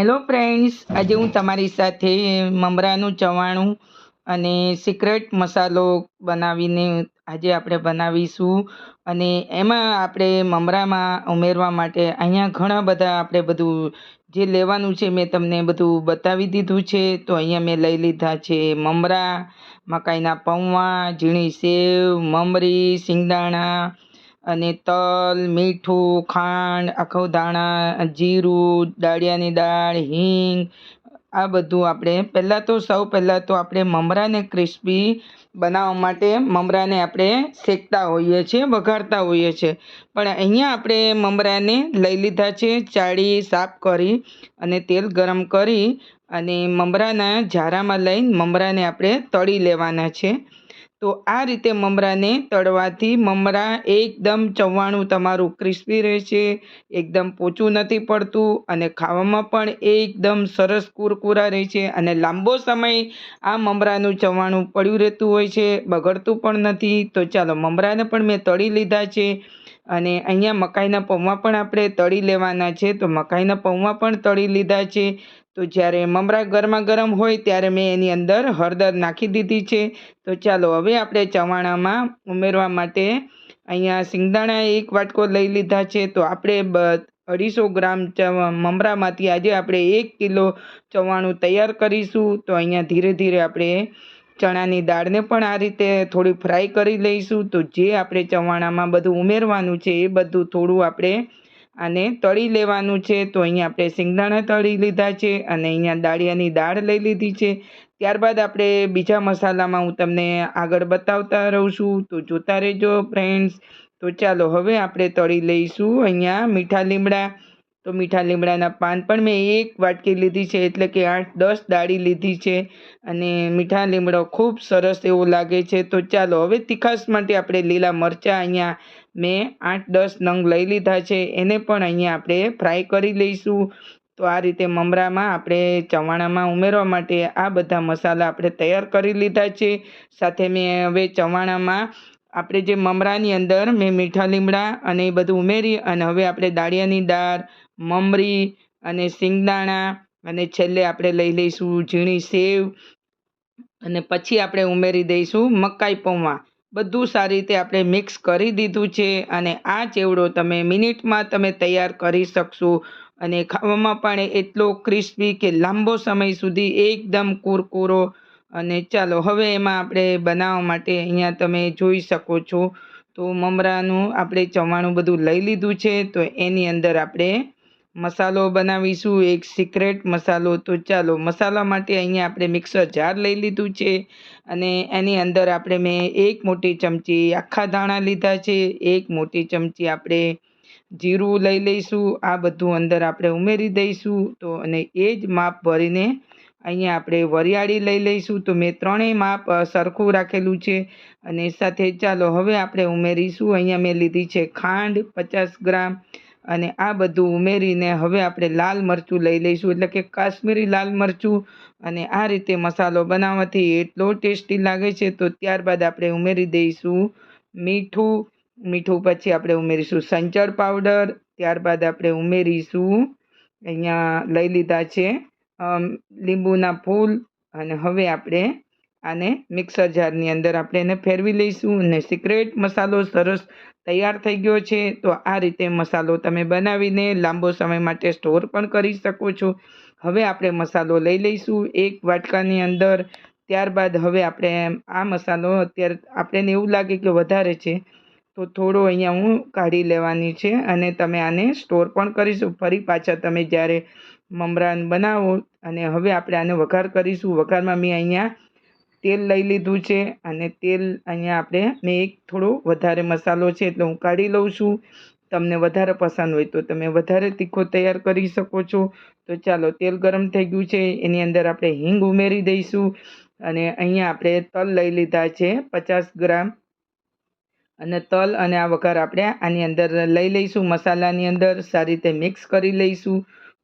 Hello friends આજે હું તમારી સાથે મમરાનું ચવાણું અને સિક્રેટ મસાલો બનાવીને આજે આપણે બનાવીશું. અને એમાં આપણે મમરામાં ઉમેરવા માટે અહીંયા ઘણા બધા આપણે બધું જે લેવાનું છે મેં તમને બધું બતાવી દીધું છે. તો અહીંયા મેં લઈ લીધા છે મમરા, મકાઈના પૌવા, ઝીણી સેવ, મમરી, સિંગદાણા અને તલ, મીઠું, ખાંડ, આખો દાણા જીરું, દાળિયાની દાળ, હિંગ, આ બધું આપણે પહેલાં તો સૌ પહેલાં તો આપણે મમરાને ક્રિસ્પી બનાવવા માટે મમરાને આપણે શેકતા હોઈએ છીએ, વઘારતા હોઈએ છીએ. પણ અહીંયા આપણે મમરાને લઈ લીધા છે, ચાળી, સાફ કરી અને તેલ ગરમ કરી અને મમરાના ઝારામાં લઈને મમરાને આપણે તળી લેવાના છે. તો આ રીતે મમરાને તળવાથી મમરા એકદમ ચવાણું તમારું ક્રિસ્પી રહેશે, એકદમ પોચું નથી પડતું અને ખાવામાં પણ એકદમ સરસ કુરકુરા રહે છે અને લાંબો સમય આ મમરાનું ચવાણું પડ્યું રહેતું હોય છે, બગડતું પણ નથી. તો ચાલો મમરાને પણ મેં તળી લીધા છે. અને અહીંયા મકાઈના પૌવા પણ આપણે તળી લેવાના છે. તો મકાઈના પૌવા પણ તળી લીધા છે. તો જ્યારે મમરા ગરમા ગરમ હોય ત્યારે મેં એની અંદર હળદર નાખી દીધી છે. તો ચાલો હવે આપણે ચવાણામાં ઉમેરવા માટે અહીંયા સિંગદાણા એક વાટકો લઈ લીધા છે. તો આપણે અઢીસો ગ્રામ મમરામાંથી આજે આપણે એક કિલો ચવાણું તૈયાર કરીશું. તો અહીંયા ધીરે ધીરે આપણે ચણાની દાળને પણ આ રીતે થોડી ફ્રાય કરી લઈશું. તો જે આપણે ચવાણામાં બધું ઉમેરવાનું છે એ બધું થોડું આપણે આને તળી લેવાનું છે. તો અહીંયા આપણે સિંગદાણા તળી લીધા છે અને અહીંયા દાળિયાની દાળ લઈ લીધી છે. ત્યારબાદ આપણે બીજા મસાલામાં હું તમને આગળ બતાવતા રહું છું. તો જોતા રહેજો ફ્રેન્ડ્સ. તો ચાલો હવે આપણે તળી લઈશું અહીંયા મીઠા લીમડા. તો મીઠા લીમડાના પાન પણ મેં એક વાટકી લીધી છે, એટલે કે આઠ દસ ડાળી લીધી છે. અને મીઠા લીમડો ખૂબ સરસ એવો લાગે છે. તો ચાલો, હવે તીખાશ માટે આપણે લીલા મરચાં અહીંયા મેં આઠ દસ નંગ લઈ લીધા છે. એને પણ અહીંયા આપણે ફ્રાય કરી લઈશું. તો આ રીતે મમરામાં આપણે ચવાણામાં ઉમેરવા માટે આ બધા મસાલા આપણે તૈયાર કરી લીધા છે. સાથે મેં હવે ચવાણામાં આપણે જે મમરાની અંદર મેં મીઠા લીમડા અને એ બધું ઉમેરી અને હવે આપણે દાળિયાની દાળ, મમરી અને સિંગદાણા અને છેલ્લે આપણે લઈ લઈશું ઝીણી સેવ અને પછી આપણે ઉમેરી દઈશું મકાઈ પૌવા. બધું સારી રીતે આપણે મિક્સ કરી દીધું છે અને આ ચેવડો તમે મિનિટમાં તમે તૈયાર કરી શકશો અને ખાવામાં પણ એટલો ક્રિસ્પી કે લાંબો સમય સુધી એકદમ કુરકુરો અને ચાલો, હવે એમાં આપણે બનાવવા માટે અહીંયા તમે જોઈ શકો છો. તો મમરાનું આપણે ચવાણું બધું લઈ લીધું છે. તો એની અંદર આપણે મસાલો બનાવીશું, એક સિક્રેટ મસાલો. તો ચાલો, મસાલા માટે અહીંયા આપણે મિક્સર જાર લઈ લીધું છે અને એની અંદર આપણે મેં એક મોટી ચમચી આખા ધાણા લીધા છે. એક મોટી ચમચી આપણે જીરું લઈ લઈશું. આ બધું અંદર આપણે ઉમેરી દઈશું. તો અને એ જ માપ ભરીને અહીંયા આપણે વરિયાળી લઈ લઈશું. તો મેં ત્રણેય માપ સરખું રાખેલું છે. અને સાથે ચાલો હવે આપણે ઉમેરીશું. અહીંયા મેં લીધી છે ખાંડ પચાસ ગ્રામ. અને આ બધું ઉમેરીને હવે આપણે લાલ મરચું લઈ લઈશું. એટલે કે કાશ્મીરી લાલ મરચું. અને આ રીતે મસાલો બનાવવાથી એટલો ટેસ્ટી લાગે છે. તો ત્યારબાદ આપણે ઉમેરી દઈશું મીઠું. મીઠું પછી આપણે ઉમેરીશું સંચળ પાવડર. ત્યારબાદ આપણે ઉમેરીશું. અહીંયા લઈ લીધા છે લીંબુના ફૂલ અને હવે આપણે આને મિક્સર જારની અંદર આપણે એને ફેરવી લઈશું અને સિક્રેટ મસાલો સરસ તૈયાર થઈ ગયો છે. તો આ રીતે મસાલો તમે બનાવીને લાંબો સમય માટે સ્ટોર પણ કરી શકો છો. હવે આપણે મસાલો લઈ લઈશું એક વાટકાની અંદર. ત્યારબાદ હવે આપણે આ મસાલો અત્યારે આપણને એવું લાગે કે વધારે છે. તો થોડો અહીંયા હું કાઢી લેવાની છે અને તમે આને સ્ટોર પણ કરીશું ફરી પાછા તમે જ્યારે મમરાન બનાવો અને હવે આપણે આને વઘાર કરીશું. વઘારમાં મેં અહીંયા તેલ લઈ લીધું છે અને તેલ અહીંયા આપણે મેં એક થોડો વધારે મસાલો છે એટલે હું કાઢી લઉં છું. તમને વધારે પસંદ હોય તો તમે વધારે તીખો તૈયાર કરી શકો છો. તો ચાલો, તેલ ગરમ થઈ ગયું છે. એની અંદર આપણે હિંગ ઉમેરી દઈશું. અને અહીંયા આપણે તલ લઈ લીધા છે પચાસ ગ્રામ. અને તલ અને આ વઘાર આપણે આની અંદર લઈ લઈશું. મસાલાની અંદર સારી રીતે મિક્સ કરી લઈશું.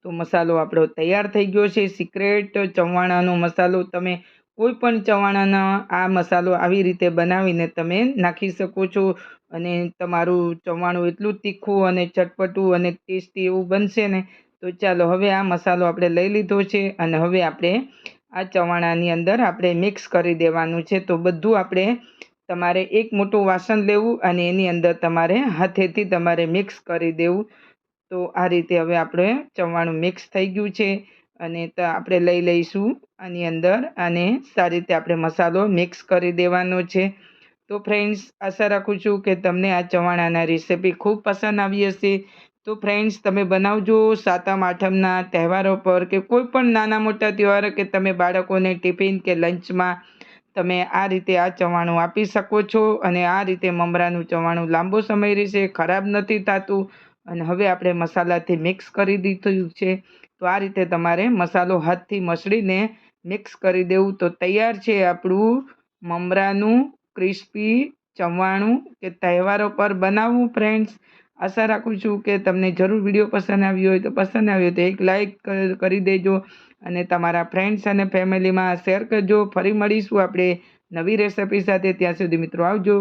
તો મસાલો આપણો તૈયાર થઈ ગયો છે. સિક્રેટ ચવાણાનો મસાલો તમે કોઈ પણ ચવાણાના આ મસાલો આવી રીતે બનાવીને તમે નાખી શકો છો અને તમારું ચવાણું એટલું તીખું અને ચટપટું અને ટેસ્ટી એવું બનશે ને તો ચાલો હવે આ મસાલો આપણે લઈ લીધો છે અને હવે આપણે આ ચવાણાની અંદર આપણે મિક્સ કરી દેવાનું છે. તો બધું આપણે તમારે એક મોટું વાસણ લેવું અને એની અંદર તમારે હાથેથી તમારે મિક્સ કરી દેવું. તો આ રીતે હવે આપણે ચવાણું મિક્સ થઈ ગયું છે અને આપણે લઈ લઈશું આની અંદર અને સારી રીતે આપણે મસાલો મિક્સ કરી દેવાનો છે. તો ફ્રેન્ડ્સ આશા રાખું છું કે તમને આ ચવાણાના રેસીપી ખૂબ પસંદ આવી હશે. તો ફ્રેન્ડ્સ તમે બનાવજો સાતમ, આઠમના તહેવારો પર કે કોઈ પણ નાના મોટા તહેવારો કે તમે બાળકોને ટિફિન કે લંચમાં તમે આ રીતે આ ચવાણું આપી શકો છો અને આ રીતે મમરાનું ચવાણું લાંબો સમય રહેશે, ખરાબ નથી થતું. અને હવે આપણે મસાલાથી મિક્સ કરી દીધું છે. તો આ રીતે તમારે મસાલો હાથથી મસળીને મિક્સ કરી દેવું. તો તૈયાર છે આપણું મમરાનું, ક્રિસ્પી, ચવાણું કે તહેવારો પર બનાવવું ફ્રેન્ડ્સ આશા રાખું છું કે તમને જરૂર વીડિયો પસંદ આવ્યો હોય તો પસંદ આવ્યો તો એક લાઈક કરી દેજો અને તમારા ફ્રેન્ડ્સ અને ફેમિલીમાં શેર કરજો. ફરી મળીશું આપણે નવી રેસિપી સાથે. ત્યાં સુધી મિત્રો આવજો.